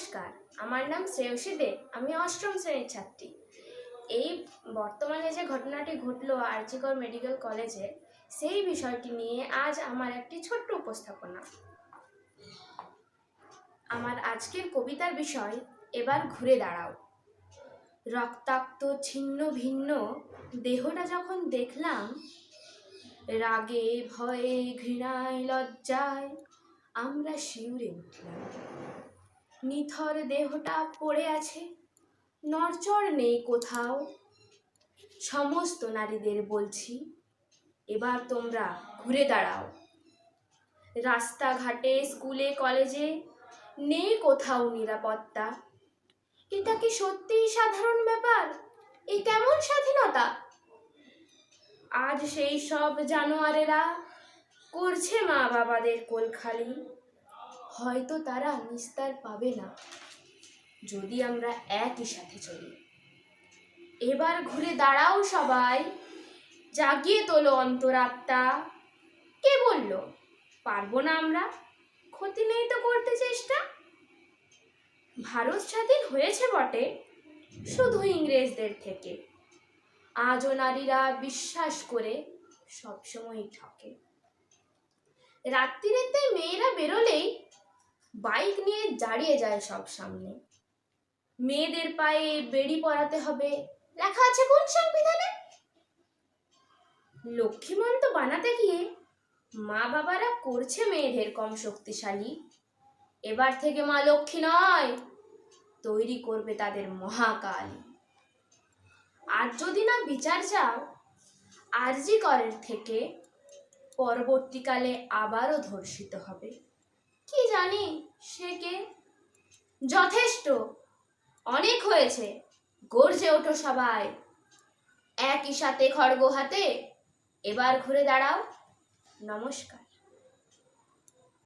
নমস্কার। আমার নাম শ্রেয়সী দে। আমি অষ্টম শ্রেণির ছাত্রী। এই বর্তমানে যে ঘটনাটি ঘটলো আরজিকর মেডিকেল কলেজে, সেই বিষয়টি নিয়ে আজ আমার একটি ছোট্ট উপস্থাপনা। আমার আজকের কবিতার বিষয়, এবার ঘুরে দাঁড়াও। রক্তাক্ত, ছিন্ন, ভিন্ন, দেহটা যখন দেখলাম, রাগে, ভয়ে, ঘৃণায়, লজ্জায়, আমরা শিউরে উঠলাম। নিথর দেহটা পড়ে আছে। নড়চড় নেই কোথাও। সমস্ত নারীদের বলছি, এবার তোমরা ঘুরে দাঁড়াও। রাস্তাঘাটে, স্কুলে, কলেজে নেই কোথাও নিরাপত্তা। এটা কি সত্যিই সাধারণ ব্যাপার? এ কেমন স্বাধীনতা? আজ সেই সব জানোয়ারেরা করছে মা বাবাদের কোল খালি হয়তো তারা নিস্তার পাবে না, যদি আমরা একই সাথে চলি। এবার ঘুরে দাঁড়াও সবাই, জাগিয়ে তোলো অন্তরাত্মা। কে বলল, পারব না আমরা? ক্ষতি নেই তো করতে চেষ্টা। ভারত স্বাধীন হয়েছে বটে, শুধু ইংরেজদের থেকে। আজও নারীরা বিশ্বাস করে সবসময় ঠকে রাত্রিরেতে মেয়েরা বেরোলেই বাইক নিয়ে দাঁড়িয়ে যায় সব সামনে। মেয়েদের পায়ে বেড়ি পরাতে হবে। লেখা আছে কোন সংবিধানে? লক্ষ্মীমন্ত বানাতে গিয়ে মা বাবারা করছে মেয়েদের কম শক্তিশালী। এবার থেকে মা লক্ষ্মী নয়, তৈরি করবে তাদের মহাকাল। আর যদি না বিচার চাও, আরজি করের থেকে পরবর্তীকালে আবারও ধর্ষিত হবে। কি জানি সে কে? যথেষ্ট। অনেক হয়েছে, গর্জে ওঠো সবাই। একই সাথে খড়গ হাতে, এবার ঘুরে দাঁড়াও। নমস্কার।